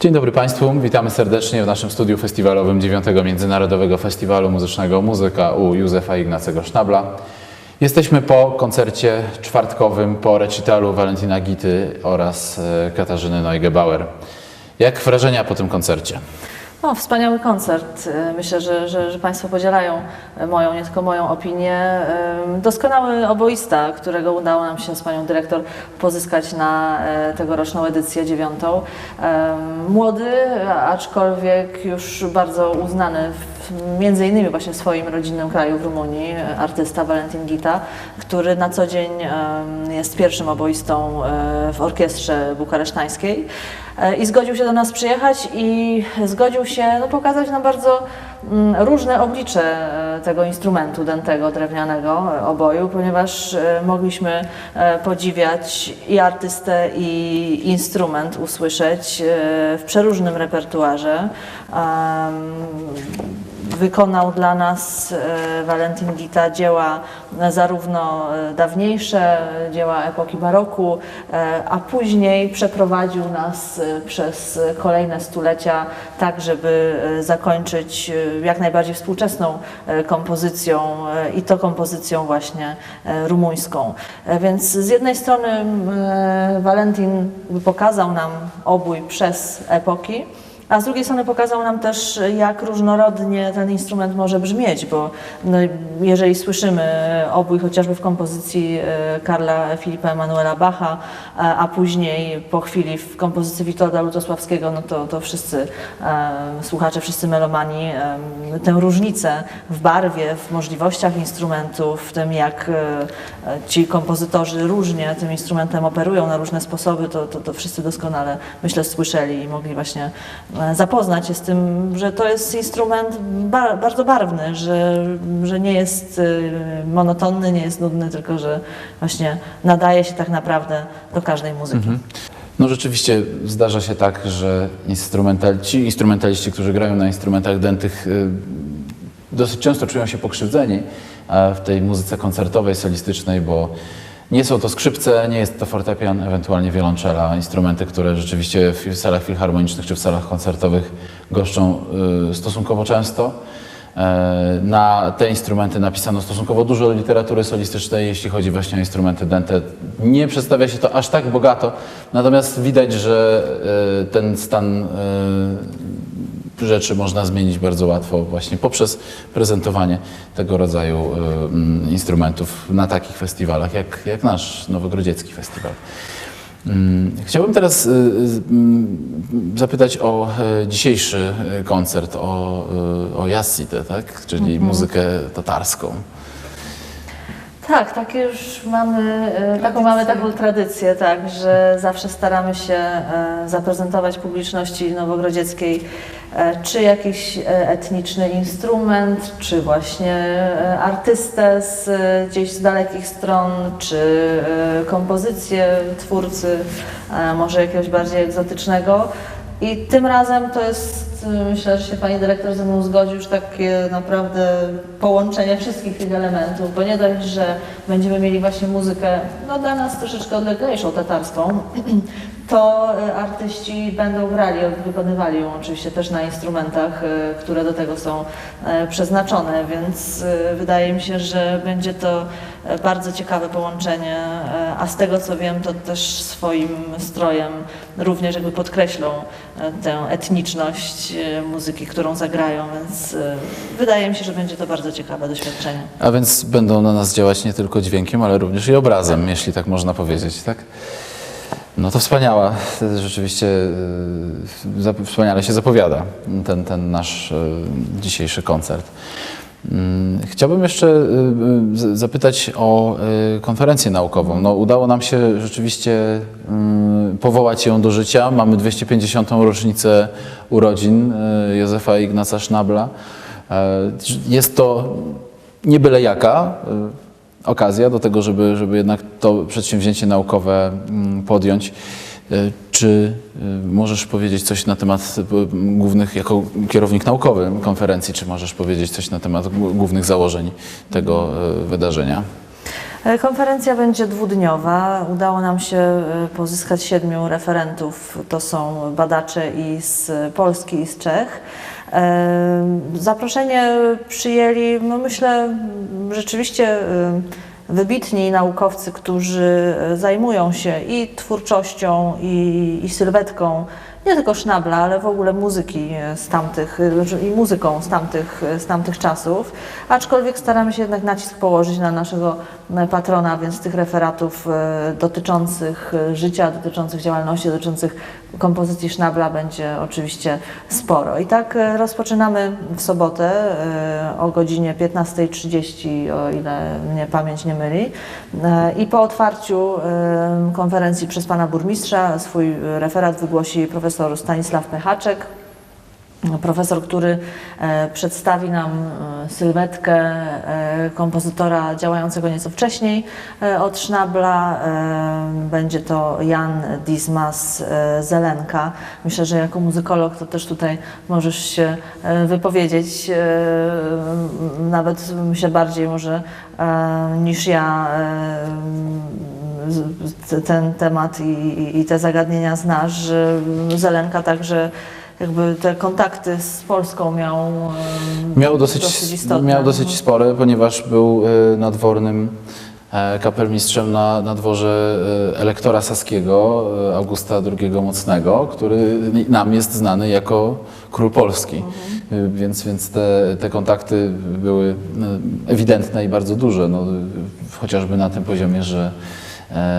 Dzień dobry Państwu, witamy serdecznie w naszym studiu festiwalowym 9 Międzynarodowego Festiwalu Muzycznego Muzyka u Józefa Ignacego Sznabla. Jesteśmy po koncercie czwartkowym, po recitalu Valentina Gity oraz e, Katarzyny Neugebauer. Jak wrażenia po tym koncercie? No, wspaniały koncert. Y, Myślę, że, że, że Państwo podzielają moją, nie tylko moją opinię. Ym, Doskonały oboista, którego udało nam się z Panią Dyrektor pozyskać na e, tegoroczną edycję dziewiątą. Młody, aczkolwiek już bardzo uznany w, między innymi właśnie w swoim rodzinnym kraju, w Rumunii, artysta Valentin Gita, który na co dzień jest pierwszym oboistą e, w orkiestrze bukaresztańskiej. E, I zgodził się do nas przyjechać i zgodził się no, pokazać nam bardzo mm, różne oblicze e, tego instrumentu dętego, drewnianego oboju, ponieważ mogliśmy podziwiać i artystę, i instrument usłyszeć w przeróżnym repertuarze. Wykonał dla nas e, Valentin Gita dzieła e, zarówno e, dawniejsze, dzieła epoki baroku, a później przeprowadził nas przez kolejne stulecia tak, żeby zakończyć jak najbardziej współczesną kompozycją i to kompozycją właśnie rumuńską. Więc z jednej strony Valentin pokazał nam obój przez epoki, a z drugiej strony pokazał nam też, jak różnorodnie ten instrument może brzmieć, bo no, jeżeli słyszymy obój chociażby w kompozycji e, Karla Filipa Emanuela Bacha, a, a później po chwili w kompozycji Witolda Lutosławskiego, no to, to wszyscy e, słuchacze, wszyscy melomani e, tę różnicę w barwie, w możliwościach instrumentu, w tym jak e, ci kompozytorzy różnie tym instrumentem operują na różne sposoby, to, to, to wszyscy doskonale myślę słyszeli i mogli właśnie e, zapoznać się z tym, że to jest instrument ba bardzo barwny, że, że nie jest e, monotonny, nie jest nudny, tylko że właśnie nadaje się tak naprawdę do każdej muzyki. No rzeczywiście zdarza się tak, że instrumental, ci instrumentaliści, którzy grają na instrumentach dętych, y, dosyć często czują się pokrzywdzeni e, w tej muzyce koncertowej, solistycznej, bo nie są to skrzypce, nie jest to fortepian, ewentualnie wiolonczela, instrumenty, które rzeczywiście w salach filharmonicznych czy w salach koncertowych goszczą y, stosunkowo często. E, Na te instrumenty napisano stosunkowo dużo literatury solistycznej, jeśli chodzi właśnie o instrumenty dęte. Nie przedstawia się to aż tak bogato, natomiast widać, że e, ten stan e, rzeczy można zmienić bardzo łatwo właśnie poprzez prezentowanie tego rodzaju e, mm, instrumentów na takich festiwalach jak, jak nasz Nowogrodziecki Festiwal. Mm, Chciałbym teraz y, mm, zapytać o e, dzisiejszy e, koncert, o, e, o tak? czyli muzykę tatarską. Tak, takie już mamy, e, taką mamy taką tradycję, tak, że zawsze staramy się e, zaprezentować publiczności nowogrodzieckiej e, czy jakiś e, etniczny instrument, czy właśnie e, artystę z e, gdzieś z dalekich stron, czy e, kompozycję twórcy, e, może jakiegoś bardziej egzotycznego. I tym razem to jest, myślę, że się Pani Dyrektor ze mną zgodzi, już takie naprawdę połączenie wszystkich tych elementów, bo nie dość, że będziemy mieli właśnie muzykę, no dla nas troszeczkę odleglejszą, tatarską, to y, artyści będą grali, wykonywali ją oczywiście też na instrumentach, y, które do tego są y, przeznaczone, więc wydaje mi się, że będzie to bardzo ciekawe połączenie, a z tego co wiem, to też swoim strojem również jakby podkreślą tę etniczność muzyki, którą zagrają, więc wydaje mi się, że będzie to bardzo ciekawe doświadczenie. A więc będą na nas działać nie tylko dźwiękiem, ale również i obrazem, jeśli tak można powiedzieć, tak? No to wspaniała, rzeczywiście y, wspaniale się zapowiada ten, ten nasz y, dzisiejszy koncert. Mm, Chciałbym jeszcze y, zapytać o konferencję naukową. No, udało nam się rzeczywiście y, powołać ją do życia. Mamy 250. rocznicę urodzin Józefa Ignaca Sznabla. E, Jest to nie byle jaka okazja do tego, żeby, żeby jednak to przedsięwzięcie naukowe mm, podjąć. Y, Czy y, możesz powiedzieć coś na temat y, głównych, jako kierownik naukowy konferencji, czy możesz powiedzieć coś na temat gł- głównych założeń tego wydarzenia? E, Konferencja będzie dwudniowa. Udało nam się e, pozyskać siedmiu referentów. To są badacze i z Polski, i z Czech. E, Zaproszenie przyjęli, no myślę, rzeczywiście wybitni naukowcy, którzy zajmują się i twórczością, i, i sylwetką nie tylko sznabla, ale w ogóle muzyki z tamtych, i muzyką z tamtych, z tamtych czasów. Aczkolwiek staramy się jednak nacisk położyć na naszego patrona, więc tych referatów e, dotyczących e, życia, dotyczących działalności, dotyczących kompozycji sznabla będzie oczywiście sporo. I tak e, rozpoczynamy w sobotę o godzinie 15.30, o ile mnie pamięć nie myli. I po otwarciu konferencji przez pana burmistrza swój referat wygłosi profesor Stanisław Pechaczek, profesor, który e, przedstawi nam e, sylwetkę e, kompozytora działającego nieco wcześniej od Schnabla. E, będzie to Jan Dismas Zelenka. Myślę, że jako muzykolog to też tutaj możesz się wypowiedzieć, nawet myślę bardziej może niż ja ten temat i, te zagadnienia znasz, Zelenka także jakby te kontakty z Polską miał, Miał dosyć, istotne. miał dosyć spore, ponieważ był e, nadwornym e, kapelmistrzem na, na dworze e, elektora saskiego Augusta II Mocnego, który nam jest znany jako król Polski. E, Więc, więc te, te kontakty były ewidentne i bardzo duże. No, chociażby na tym poziomie, że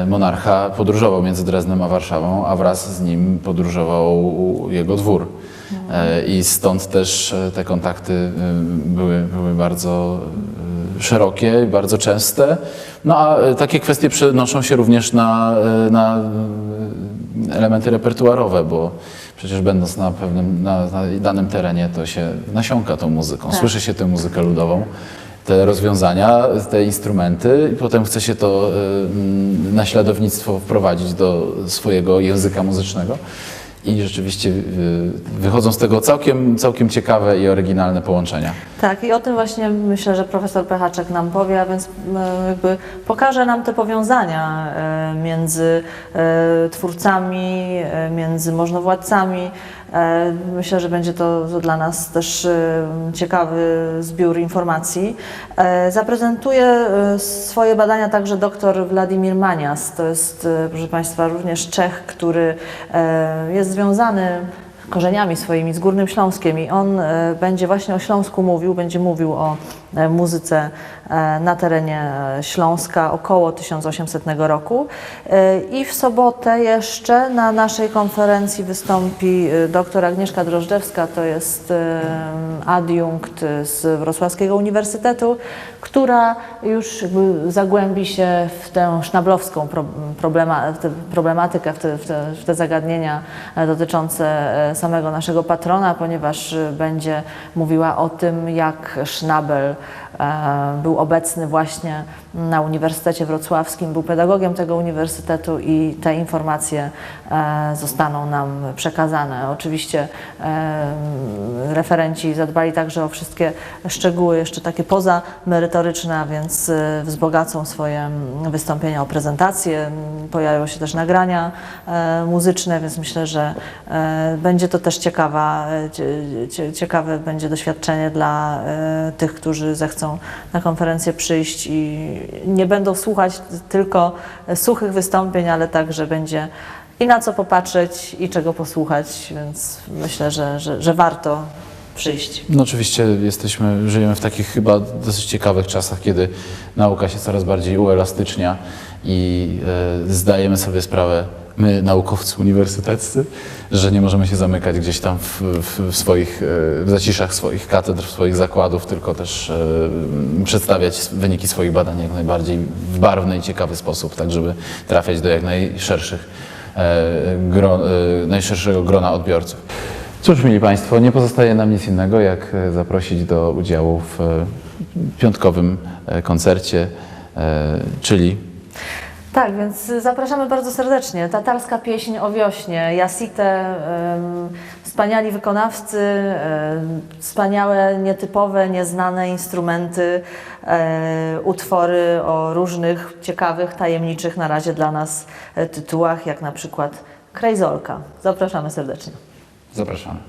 monarcha podróżował między Dreznem a Warszawą, a wraz z nim podróżował jego dwór. E, I stąd też e, te kontakty e, były, były bardzo e, szerokie i bardzo częste. No a e, takie kwestie przenoszą się również na, e, na e, elementy repertuarowe, bo przecież będąc na pewnym, na, na danym terenie, to się nasiąka tą muzyką, Tak. słyszy się tę muzykę ludową te rozwiązania, te instrumenty i potem chce się to y, mm, naśladownictwo wprowadzić do swojego języka muzycznego. I rzeczywiście y, wychodzą z tego całkiem, całkiem ciekawe i oryginalne połączenia. Tak, i o tym właśnie myślę, że profesor Pechaczek nam powie, a więc e, jakby pokaże nam te powiązania e, między e, twórcami, e, między możnowładcami. E, Myślę, że będzie to dla nas też e, ciekawy zbiór informacji. E, Zaprezentuje swoje badania także dr Władimir Manias. To jest, proszę Państwa, również Czech, który jest związany korzeniami swoimi z Górnym Śląskiem i on będzie właśnie o Śląsku mówił, będzie mówił o muzyce na terenie e, Śląska około 1800 roku. E, I w sobotę jeszcze na naszej konferencji wystąpi e, dr Agnieszka Drożdżewska, to jest e, adiunkt z Wrocławskiego Uniwersytetu, która już zagłębi się w tę sznablowską problematykę, w te, w, te, zagadnienia e, dotyczące e, samego naszego patrona, ponieważ e, będzie mówiła o tym, jak Schnabel e, był obecny właśnie na Uniwersytecie Wrocławskim, był pedagogiem tego uniwersytetu i te informacje e, zostaną nam przekazane. Oczywiście e, referenci zadbali także o wszystkie szczegóły, jeszcze takie pozamerytoryczne, a więc e, wzbogacą swoje wystąpienia o prezentacje. Pojawią się też nagrania muzyczne, więc myślę, że będzie to też ciekawa, cie- cie- ciekawe będzie doświadczenie dla tych, którzy zechcą na konferencję przyjść i nie będą słuchać tylko suchych wystąpień, ale także będzie i na co popatrzeć, i czego posłuchać, więc myślę, że, że, że warto przyjść. No oczywiście jesteśmy, żyjemy w takich chyba dosyć ciekawych czasach, kiedy nauka się coraz bardziej uelastycznia i e, zdajemy sobie sprawę, my naukowcy uniwersyteccy, że nie możemy się zamykać gdzieś tam w, w, swoich, e, w zaciszach swoich katedr, swoich zakładów, tylko też e, przedstawiać wyniki swoich badań jak najbardziej w barwny i ciekawy sposób, tak żeby trafiać do jak najszerszych najszerszego grona odbiorców. Cóż, mili Państwo, nie pozostaje nam nic innego, jak zaprosić do udziału w piątkowym koncercie, czyli Tak, więc zapraszamy bardzo serdecznie. Tatarska pieśń o wiośnie, Jasite, Wspaniali wykonawcy, wspaniałe, nietypowe, nieznane instrumenty, e, utwory o różnych ciekawych, tajemniczych na razie dla nas e, tytułach, jak na przykład Krejzolka. Zapraszamy serdecznie. Zapraszamy.